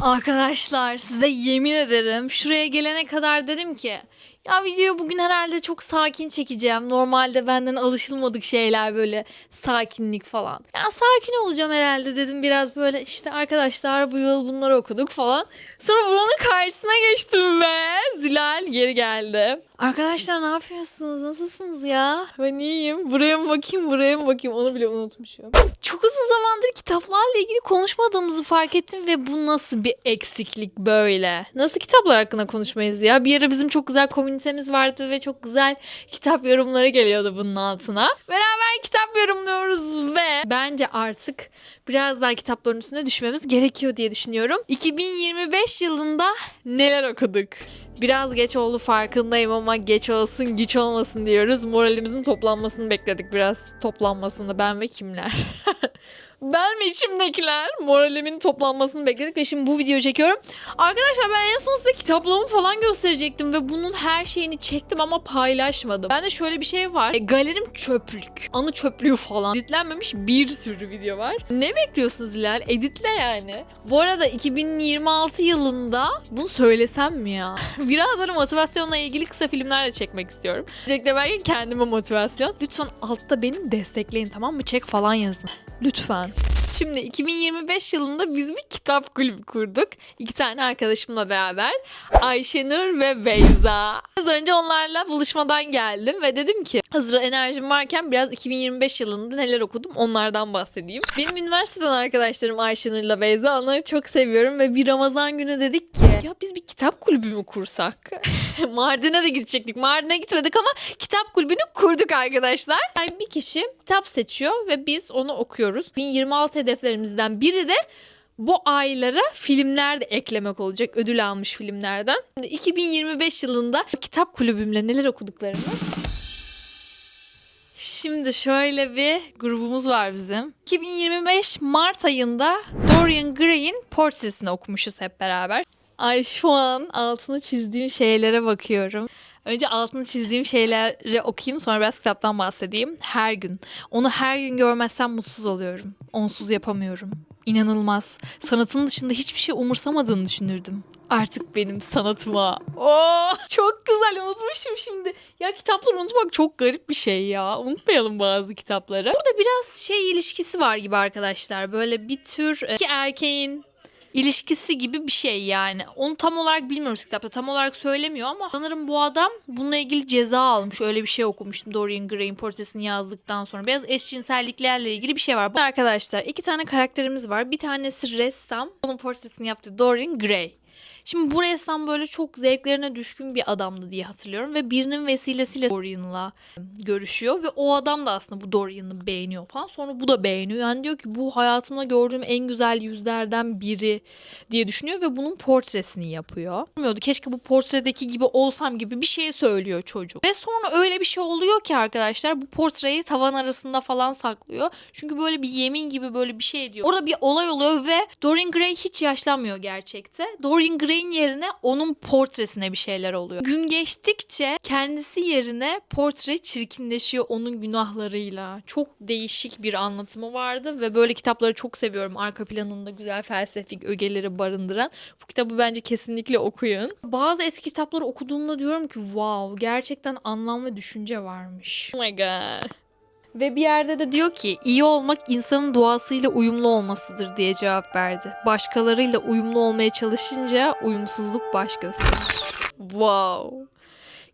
Arkadaşlar size yemin ederim şuraya gelene kadar dedim ki ya videoyu bugün herhalde çok sakin çekeceğim. Normalde benden alışılmadık şeyler böyle sakinlik falan. Ya sakin olacağım herhalde dedim biraz böyle işte arkadaşlar bu yıl bunları okuduk falan. Sonra buranın karşısına geçtim ve Zilal geri geldi. Arkadaşlar ne yapıyorsunuz? Nasılsınız ya? Ben iyiyim. Buraya mı bakayım, buraya mı bakayım? Onu bile unutmuşum. Çok uzun zamandır kitaplarla ilgili konuşmadığımızı fark ettim ve bu nasıl bir eksiklik böyle? Nasıl kitaplar hakkında konuşmayız ya? Bir ara bizim çok güzel komünitemiz vardı ve çok güzel kitap yorumları geliyordu bunun altına. Beraber kitap yorumluyoruz ve bence artık biraz daha kitapların üstüne düşmemiz gerekiyor diye düşünüyorum. 2025 yılında neler okuduk? Biraz geç oldu farkındayım ama geç olsun güç olmasın diyoruz. Moralimizin toplanmasını bekledik biraz. Toplanmasını ben ve kimler? ben ve içimdekiler moralimin toplanmasını bekledik ve şimdi bu videoyu çekiyorum. Arkadaşlar ben en son size kitaplığımı falan gösterecektim ve bunun her şeyini çektim ama paylaşmadım. Bende şöyle bir şey var. E, galerim çöplük. Anı çöplüğü falan. Editlenmemiş bir sürü video var. Ne bekliyorsunuz Hilal? Editle yani. Bu arada 2026 yılında bunu söylesem mi ya? Biraz böyle motivasyonla ilgili kısa filmler de çekmek istiyorum. Öncelikle belki kendime motivasyon. Lütfen altta benim destekleyin tamam mı? Çek falan yazın. Lütfen. Şimdi 2025 yılında biz bir kitap kulübü kurduk. İki tane arkadaşımla beraber. Ayşenur ve Beyza. Az önce onlarla buluşmadan geldim ve dedim ki hazır enerjim varken biraz 2025 yılında neler okudum onlardan bahsedeyim. Benim üniversiteden arkadaşlarım Ayşenur'la Beyza. Onları çok seviyorum ve bir Ramazan günü dedik ki ya biz bir kitap kulübü mü kursak? Mardin'e de gidecektik. Mardin'e gitmedik ama kitap kulübünü kurduk arkadaşlar. Yani bir kişi kitap seçiyor ve biz onu okuyoruz. 2026 hedeflerimizden biri de bu aylara filmler de eklemek olacak. Ödül almış filmlerden. 2025 yılında kitap kulübümle neler okuduklarımı Şimdi şöyle bir grubumuz var bizim. 2025 Mart ayında Dorian Gray'in portresini okumuşuz hep beraber. Ay şu an altını çizdiğim şeylere bakıyorum. Önce altını çizdiğim şeyleri okuyayım sonra biraz kitaptan bahsedeyim. Her gün. Onu her gün görmezsem mutsuz oluyorum. Onsuz yapamıyorum. İnanılmaz. Sanatın dışında hiçbir şey umursamadığını düşünürdüm. Artık benim sanatıma. Oo, çok güzel unutmuşum şimdi. Ya kitapları unutmak çok garip bir şey ya. Unutmayalım bazı kitapları. Burada biraz şey ilişkisi var gibi arkadaşlar. Böyle bir tür e, iki erkeğin ilişkisi gibi bir şey yani. Onu tam olarak bilmiyoruz kitapta. Tam olarak söylemiyor ama sanırım bu adam bununla ilgili ceza almış. Öyle bir şey okumuştum Dorian Gray'in portresini yazdıktan sonra. Biraz eşcinselliklerle ilgili bir şey var. Arkadaşlar iki tane karakterimiz var. Bir tanesi ressam. Onun portresini yaptı Dorian Gray. Şimdi bu ressam böyle çok zevklerine düşkün bir adamdı diye hatırlıyorum ve birinin vesilesiyle Dorian'la görüşüyor ve o adam da aslında bu Dorian'ı beğeniyor falan. Sonra bu da beğeniyor. Yani diyor ki bu hayatımda gördüğüm en güzel yüzlerden biri diye düşünüyor ve bunun portresini yapıyor. Bilmiyordu keşke bu portredeki gibi olsam gibi bir şey söylüyor çocuk. Ve sonra öyle bir şey oluyor ki arkadaşlar bu portreyi tavan arasında falan saklıyor. Çünkü böyle bir yemin gibi böyle bir şey diyor. Orada bir olay oluyor ve Dorian Gray hiç yaşlanmıyor gerçekte. Dorian Gray'in yerine onun portresine bir şeyler oluyor. Gün geçtikçe kendisi yerine portre çirkinleşiyor onun günahlarıyla. Çok değişik bir anlatımı vardı ve böyle kitapları çok seviyorum. Arka planında güzel felsefik ögeleri barındıran. Bu kitabı bence kesinlikle okuyun. Bazı eski kitapları okuduğumda diyorum ki wow gerçekten anlam ve düşünce varmış. Oh my god. Ve bir yerde de diyor ki iyi olmak insanın doğasıyla uyumlu olmasıdır diye cevap verdi. Başkalarıyla uyumlu olmaya çalışınca uyumsuzluk baş gösterir. Wow.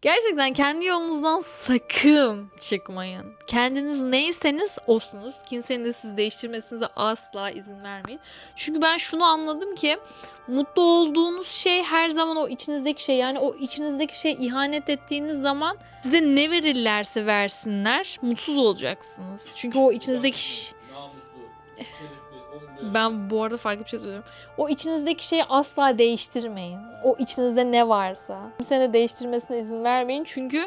Gerçekten kendi yolunuzdan sakın çıkmayın. Kendiniz neyseniz olsunuz. Kimsenin de sizi değiştirmesinize asla izin vermeyin. Çünkü ben şunu anladım ki mutlu olduğunuz şey her zaman o içinizdeki şey. Yani o içinizdeki şey ihanet ettiğiniz zaman size ne verirlerse versinler mutsuz olacaksınız. Çünkü o içinizdeki Namuslu. ben bu arada farklı bir şey söylüyorum. O içinizdeki şeyi asla değiştirmeyin. O içinizde ne varsa. Kimsenin de değiştirmesine izin vermeyin. Çünkü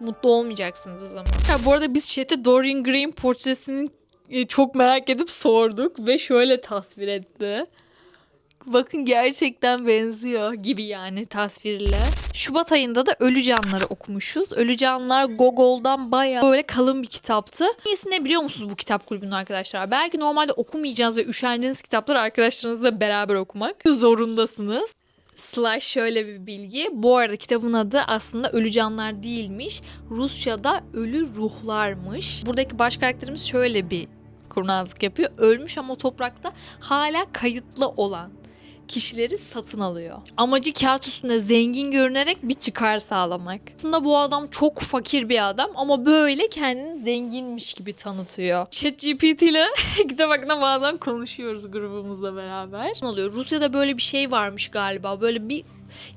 mutlu olmayacaksınız o zaman. Ya bu arada biz chat'e Dorian Gray'in portresini e, çok merak edip sorduk ve şöyle tasvir etti. Bakın gerçekten benziyor gibi yani tasvirle. Şubat ayında da Ölü Canları okumuşuz. Ölü Canlar Gogol'dan bayağı böyle kalın bir kitaptı. Niyesi ne biliyor musunuz bu kitap kulübünün arkadaşlar? Belki normalde okumayacağınız ve üşendiğiniz kitapları arkadaşlarınızla beraber okumak zorundasınız. Slash şöyle bir bilgi. Bu arada kitabın adı aslında Ölü Canlar değilmiş. Rusça'da Ölü Ruhlarmış. Buradaki baş karakterimiz şöyle bir kurnazlık yapıyor. Ölmüş ama toprakta hala kayıtlı olan kişileri satın alıyor. Amacı kağıt üstünde zengin görünerek bir çıkar sağlamak. Aslında bu adam çok fakir bir adam ama böyle kendini zenginmiş gibi tanıtıyor. ChatGPT ile kitap hakkında bazen konuşuyoruz grubumuzla beraber. Oluyor? Rusya'da böyle bir şey varmış galiba. Böyle bir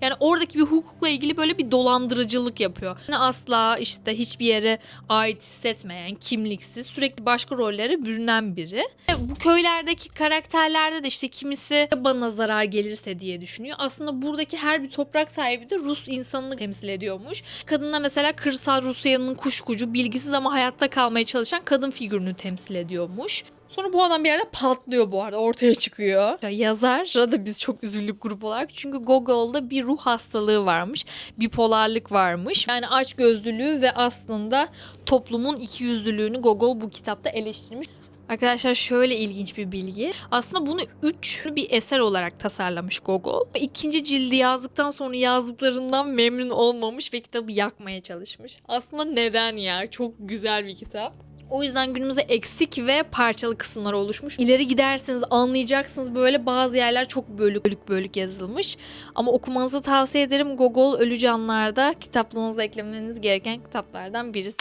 yani oradaki bir hukukla ilgili böyle bir dolandırıcılık yapıyor. Yani asla işte hiçbir yere ait hissetmeyen, kimliksiz, sürekli başka rollere bürünen biri. Ve Bu köylerdeki karakterlerde de işte kimisi bana zarar gelirse diye düşünüyor. Aslında buradaki her bir toprak sahibi de Rus insanını temsil ediyormuş. Kadınla mesela kırsal Rusya'nın kuşkucu, bilgisiz ama hayatta kalmaya çalışan kadın figürünü temsil ediyormuş. Sonra bu adam bir yerde patlıyor bu arada ortaya çıkıyor. Ya Yazara da biz çok üzüldük grup olarak. Çünkü Gogol'da bir ruh hastalığı varmış. Bipolarlık varmış. Yani aç gözlülüğü ve aslında toplumun ikiyüzlülüğünü Gogol bu kitapta eleştirmiş. Arkadaşlar şöyle ilginç bir bilgi. Aslında bunu üçlü bir eser olarak tasarlamış Gogol. İkinci cildi yazdıktan sonra yazdıklarından memnun olmamış ve kitabı yakmaya çalışmış. Aslında neden ya? Çok güzel bir kitap. O yüzden günümüzde eksik ve parçalı kısımlar oluşmuş. İleri giderseniz anlayacaksınız böyle bazı yerler çok bölük bölük bölük yazılmış. Ama okumanızı tavsiye ederim. Gogol Ölü Canlar'da kitaplığınıza eklemeniz gereken kitaplardan birisi.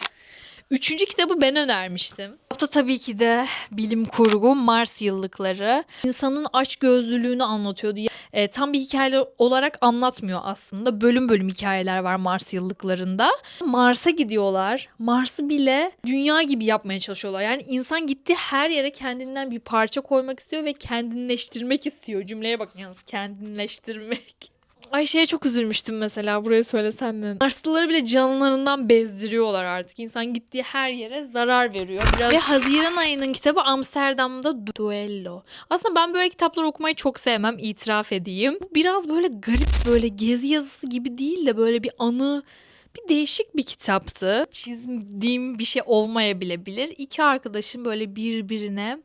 Üçüncü kitabı ben önermiştim. Kitapta tabii ki de bilim kurgu, Mars yıllıkları. İnsanın aç gözlülüğünü anlatıyordu. E, tam bir hikaye olarak anlatmıyor aslında. Bölüm bölüm hikayeler var Mars yıllıklarında. Mars'a gidiyorlar. Mars'ı bile dünya gibi yapmaya çalışıyorlar. Yani insan gittiği her yere kendinden bir parça koymak istiyor ve kendinleştirmek istiyor. Cümleye bakın yalnız kendinleştirmek. Ay şeye çok üzülmüştüm mesela buraya söylesem mi? Marslıları bile canlarından bezdiriyorlar artık. İnsan gittiği her yere zarar veriyor. Biraz... Ve Haziran ayının kitabı Amsterdam'da Duello. Aslında ben böyle kitaplar okumayı çok sevmem itiraf edeyim. Bu biraz böyle garip böyle gezi yazısı gibi değil de böyle bir anı bir değişik bir kitaptı. Çizdiğim bir şey olmayabilebilir. İki arkadaşım böyle birbirine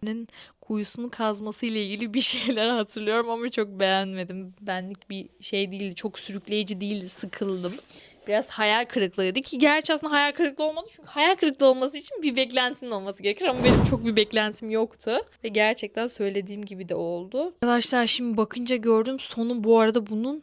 kuyusunu kazması ile ilgili bir şeyler hatırlıyorum ama çok beğenmedim. Benlik bir şey değildi. Çok sürükleyici değildi. Sıkıldım. Biraz hayal kırıklığıydı ki gerçi aslında hayal kırıklığı olmadı çünkü hayal kırıklığı olması için bir beklentinin olması gerekir ama benim çok bir beklentim yoktu ve gerçekten söylediğim gibi de oldu. Arkadaşlar şimdi bakınca gördüm sonu bu arada bunun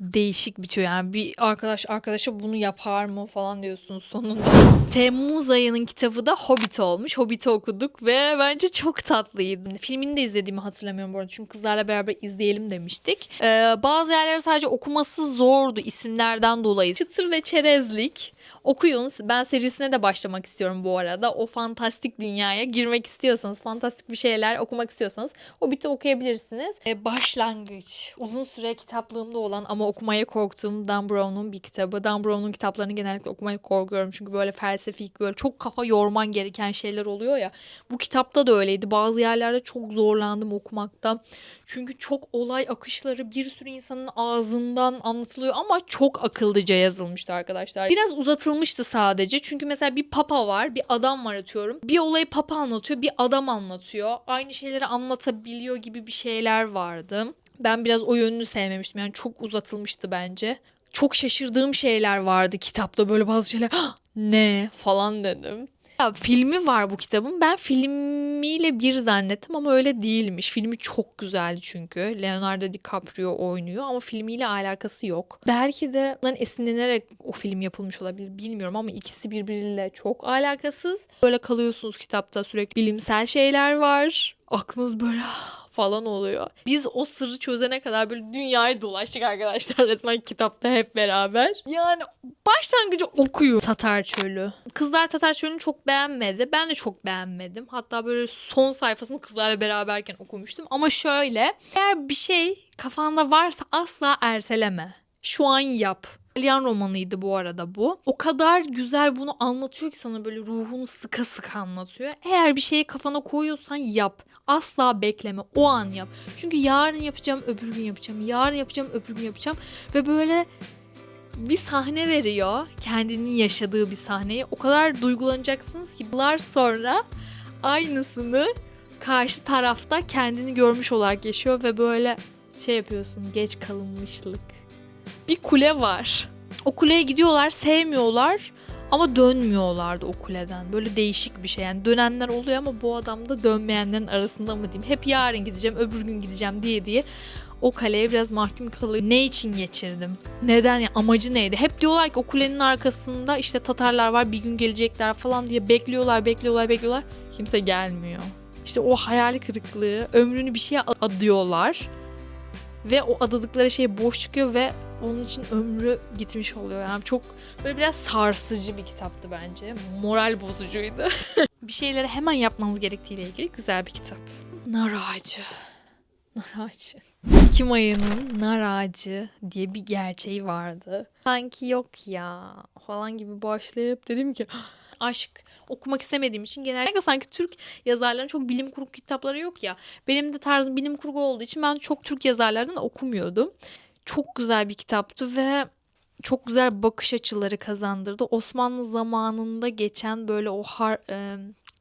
değişik bitiyor yani bir arkadaş arkadaşa bunu yapar mı falan diyorsunuz sonunda. Temmuz ayının kitabı da Hobbit olmuş. Hobbit'i okuduk ve bence çok tatlıydı. Filmini de izlediğimi hatırlamıyorum bu arada çünkü kızlarla beraber izleyelim demiştik. Ee, bazı yerler sadece okuması zordu isimlerden dolayı. Çıtır ve çerezlik. Okuyun. Ben serisine de başlamak istiyorum bu arada. O fantastik dünyaya girmek istiyorsanız, fantastik bir şeyler okumak istiyorsanız Hobbit'i okuyabilirsiniz. Ee, başlangıç. Uzun süre kitaplığımda olan ama okumaya korktuğum Dan Brown'un bir kitabı. Dan Brown'un kitaplarını genellikle okumaya korkuyorum. Çünkü böyle felsefik, böyle çok kafa yorman gereken şeyler oluyor ya. Bu kitapta da öyleydi. Bazı yerlerde çok zorlandım okumakta. Çünkü çok olay akışları bir sürü insanın ağzından anlatılıyor ama çok akıllıca yazılmıştı arkadaşlar. Biraz uzatılmıştı sadece. Çünkü mesela bir papa var, bir adam var atıyorum. Bir olayı papa anlatıyor, bir adam anlatıyor. Aynı şeyleri anlatabiliyor gibi bir şeyler vardı. Ben biraz o yönünü sevmemiştim. Yani çok uzatılmıştı bence. Çok şaşırdığım şeyler vardı kitapta böyle bazı şeyler "Hah, ne falan dedim. Ya, filmi var bu kitabın. Ben filmiyle bir zannettim ama öyle değilmiş. Filmi çok güzeldi çünkü. Leonardo DiCaprio oynuyor ama filmiyle alakası yok. Belki de bundan esinlenerek o film yapılmış olabilir bilmiyorum ama ikisi birbiriyle çok alakasız. Böyle kalıyorsunuz kitapta sürekli bilimsel şeyler var. Aklınız böyle falan oluyor. Biz o sırrı çözene kadar böyle dünyayı dolaştık arkadaşlar resmen kitapta hep beraber. Yani başlangıcı okuyun Tatar Çölü. Kızlar Tatar Çölü'nü çok beğenmedi. Ben de çok beğenmedim. Hatta böyle son sayfasını kızlarla beraberken okumuştum. Ama şöyle eğer bir şey kafanda varsa asla erteleme. Şu an yap. İtalyan romanıydı bu arada bu. O kadar güzel bunu anlatıyor ki sana böyle ruhunu sıka sıka anlatıyor. Eğer bir şeyi kafana koyuyorsan yap. Asla bekleme. O an yap. Çünkü yarın yapacağım, öbür gün yapacağım. Yarın yapacağım, öbür gün yapacağım. Ve böyle bir sahne veriyor. Kendinin yaşadığı bir sahneyi. O kadar duygulanacaksınız ki yıllar sonra aynısını karşı tarafta kendini görmüş olarak yaşıyor ve böyle şey yapıyorsun. Geç kalınmışlık. Bir kule var. O kuleye gidiyorlar, sevmiyorlar ama dönmüyorlardı o kuleden. Böyle değişik bir şey. Yani dönenler oluyor ama bu adam da dönmeyenlerin arasında mı diyeyim. Hep yarın gideceğim, öbür gün gideceğim diye diye o kaleye biraz mahkum kalıyor. Ne için geçirdim? Neden ya? Amacı neydi? Hep diyorlar ki o kulenin arkasında işte Tatarlar var bir gün gelecekler falan diye bekliyorlar, bekliyorlar, bekliyorlar. Kimse gelmiyor. İşte o hayal kırıklığı, ömrünü bir şeye adıyorlar. Ve o adadıkları şey boş çıkıyor ve onun için ömrü gitmiş oluyor. Yani çok böyle biraz sarsıcı bir kitaptı bence. Moral bozucuydu. bir şeyleri hemen yapmanız gerektiğiyle ilgili güzel bir kitap. Nar ağacı. Nar ağacı. Ekim ayının nar ağacı diye bir gerçeği vardı. Sanki yok ya falan gibi başlayıp dedim ki aşk okumak istemediğim için genellikle sanki Türk yazarların çok bilim kurgu kitapları yok ya. Benim de tarzım bilim kurgu olduğu için ben çok Türk yazarlardan okumuyordum. Çok güzel bir kitaptı ve çok güzel bakış açıları kazandırdı. Osmanlı zamanında geçen böyle o har,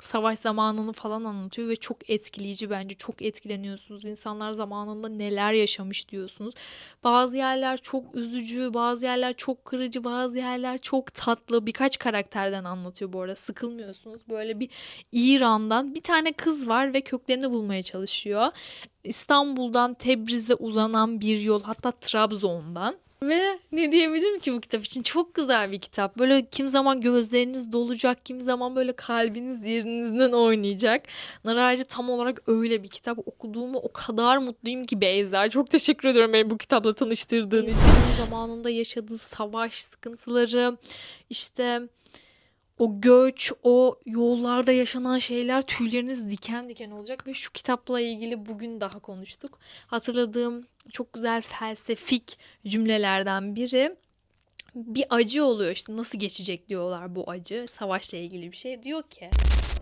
savaş zamanını falan anlatıyor ve çok etkileyici bence. Çok etkileniyorsunuz. İnsanlar zamanında neler yaşamış diyorsunuz. Bazı yerler çok üzücü, bazı yerler çok kırıcı, bazı yerler çok tatlı. Birkaç karakterden anlatıyor bu arada. Sıkılmıyorsunuz. Böyle bir İran'dan bir tane kız var ve köklerini bulmaya çalışıyor. İstanbul'dan Tebriz'e uzanan bir yol hatta Trabzon'dan. Ve ne diyebilirim ki bu kitap için? Çok güzel bir kitap. Böyle kim zaman gözleriniz dolacak, kim zaman böyle kalbiniz yerinizden oynayacak. Nar Ağacı tam olarak öyle bir kitap. Okuduğumu o kadar mutluyum ki Beyza. Çok teşekkür ediyorum beni bu kitapla tanıştırdığın için. zamanında yaşadığı savaş sıkıntıları, işte o göç, o yollarda yaşanan şeyler tüyleriniz diken diken olacak ve şu kitapla ilgili bugün daha konuştuk. Hatırladığım çok güzel felsefik cümlelerden biri. Bir acı oluyor işte nasıl geçecek? diyorlar bu acı. Savaşla ilgili bir şey. Diyor ki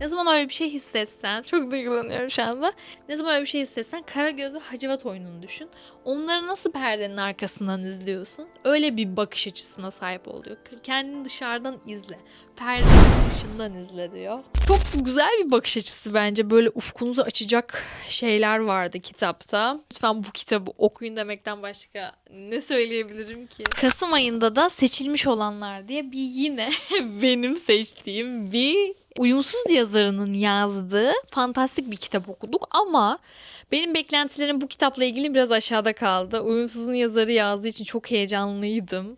ne zaman öyle bir şey hissetsen çok duygulanıyorum şu anda. Ne zaman öyle bir şey hissetsen Karagöz ve Hacivat oyununu düşün. Onları nasıl perdenin arkasından izliyorsun? Öyle bir bakış açısına sahip oluyor kendini dışarıdan izle. Perdenin dışından izle diyor. Çok güzel bir bakış açısı bence. Böyle ufkunuzu açacak şeyler vardı kitapta. Lütfen bu kitabı okuyun demekten başka ne söyleyebilirim ki? Kasım ayında da seçilmiş olanlar diye bir yine benim seçtiğim bir uyumsuz yazarının yazdığı fantastik bir kitap okuduk ama benim beklentilerim bu kitapla ilgili biraz aşağıda kaldı. Uyumsuzun yazarı yazdığı için çok heyecanlıydım.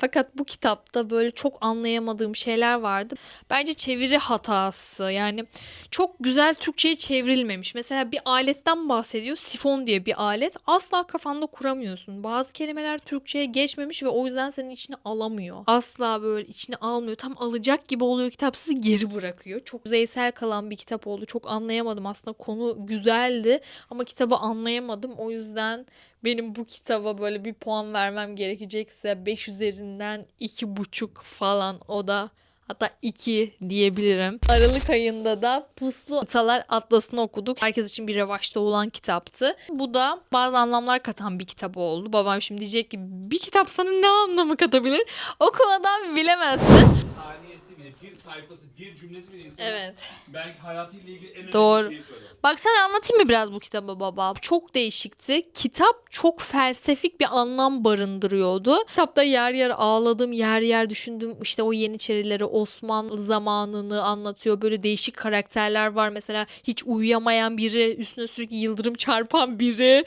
Fakat bu kitapta böyle çok anlayamadığım şeyler vardı. Bence çeviri hatası. Yani çok güzel Türkçe'ye çevrilmemiş. Mesela bir aletten bahsediyor. Sifon diye bir alet. Asla kafanda kuramıyorsun. Bazı kelimeler Türkçe'ye geçmemiş ve o yüzden senin içine alamıyor. Asla böyle içine almıyor. Tam alacak gibi oluyor kitap sizi geri bırakıyor. Çok yüzeysel kalan bir kitap oldu. Çok anlayamadım. Aslında konu güzeldi ama kitabı anlayamadım. O yüzden benim bu kitaba böyle bir puan vermem gerekecekse 5 üzerinden 2,5 falan o da hatta 2 diyebilirim. Aralık ayında da Puslu Atalar Atlas'ını okuduk. Herkes için bir revaçta olan kitaptı. Bu da bazı anlamlar katan bir kitap oldu. Babam şimdi diyecek ki bir kitap sana ne anlamı katabilir? Okumadan bilemezsin. Saniyesi bile, bir sayfası, bir cümlesi bile insanın Evet. belki hayatıyla ilgili en önemli Doğru. şeyi söyler. Bak sen anlatayım mı biraz bu kitabı baba? Çok değişikti. Kitap çok felsefik bir anlam barındırıyordu. Kitapta yer yer ağladım, yer yer düşündüm. İşte o Yeniçerileri, Osmanlı zamanını anlatıyor. Böyle değişik karakterler var. Mesela hiç uyuyamayan biri, üstüne sürekli yıldırım çarpan biri.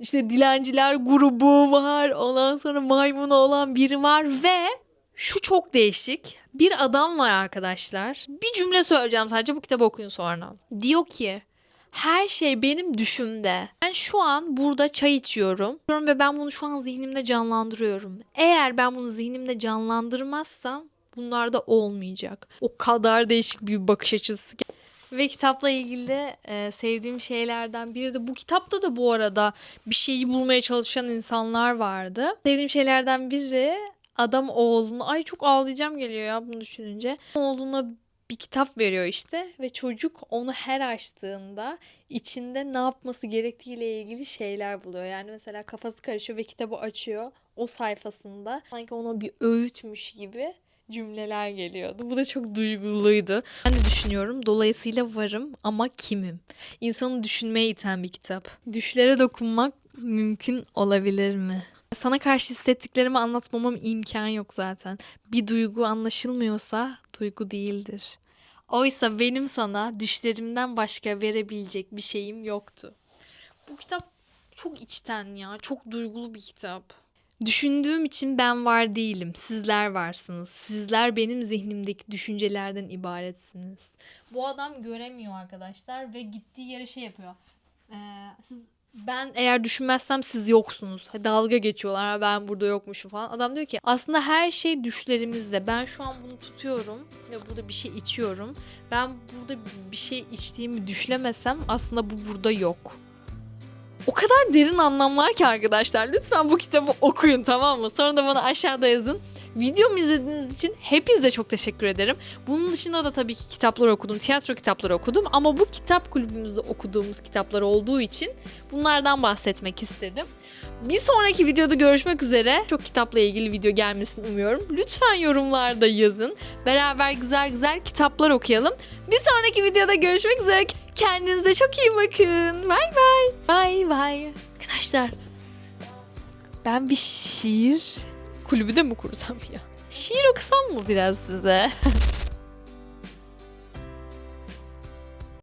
İşte dilenciler grubu var. Ondan sonra maymunu olan biri var ve şu çok değişik. Bir adam var arkadaşlar. Bir cümle söyleyeceğim sadece bu kitabı okuyun sonra. Diyor ki her şey benim düşümde. Ben şu an burada çay içiyorum ve ben bunu şu an zihnimde canlandırıyorum. Eğer ben bunu zihnimde canlandırmazsam bunlar da olmayacak. O kadar değişik bir bakış açısı. Ve kitapla ilgili e, sevdiğim şeylerden biri de bu kitapta da bu arada bir şeyi bulmaya çalışan insanlar vardı. Sevdiğim şeylerden biri Adam oğluna ay çok ağlayacağım geliyor ya bunu düşününce. Oğluna bir kitap veriyor işte ve çocuk onu her açtığında içinde ne yapması gerektiğiyle ilgili şeyler buluyor. Yani mesela kafası karışıyor ve kitabı açıyor. O sayfasında sanki ona bir öğütmüş gibi cümleler geliyordu. Bu da çok duyguluydu. Ben de düşünüyorum. Dolayısıyla varım ama kimim? İnsanı düşünmeye iten bir kitap. Düşlere dokunmak mümkün olabilir mi? Sana karşı hissettiklerimi anlatmamam imkan yok zaten. Bir duygu anlaşılmıyorsa duygu değildir. Oysa benim sana düşlerimden başka verebilecek bir şeyim yoktu. Bu kitap çok içten ya, çok duygulu bir kitap. Düşündüğüm için ben var değilim. Sizler varsınız. Sizler benim zihnimdeki düşüncelerden ibaretsiniz. Bu adam göremiyor arkadaşlar ve gittiği yere şey yapıyor. Ee, siz, ben eğer düşünmezsem siz yoksunuz. Dalga geçiyorlar "Ha, ben burada yokmuşum falan. Adam diyor ki aslında her şey düşlerimizde. Ben şu an bunu tutuyorum ve burada bir şey içiyorum. Ben burada bir şey içtiğimi düşlemesem aslında bu burada yok. O kadar derin anlamlar ki arkadaşlar. Lütfen bu kitabı okuyun tamam mı? Sonra da bana aşağıda yazın. Videomu izlediğiniz için hepinize çok teşekkür ederim. Bunun dışında da tabii ki kitaplar okudum, tiyatro kitapları okudum. Ama bu kitap kulübümüzde okuduğumuz kitaplar olduğu için bunlardan bahsetmek istedim. Bir sonraki videoda görüşmek üzere. Çok kitapla ilgili video gelmesini umuyorum. Lütfen yorumlarda yazın. Beraber güzel güzel kitaplar okuyalım. Bir sonraki videoda görüşmek üzere. Kendinize çok iyi bakın. Bay bay. Bay bay. Arkadaşlar ben bir şiir kulübü de mi kursam ya? Şiir okusam mı biraz size?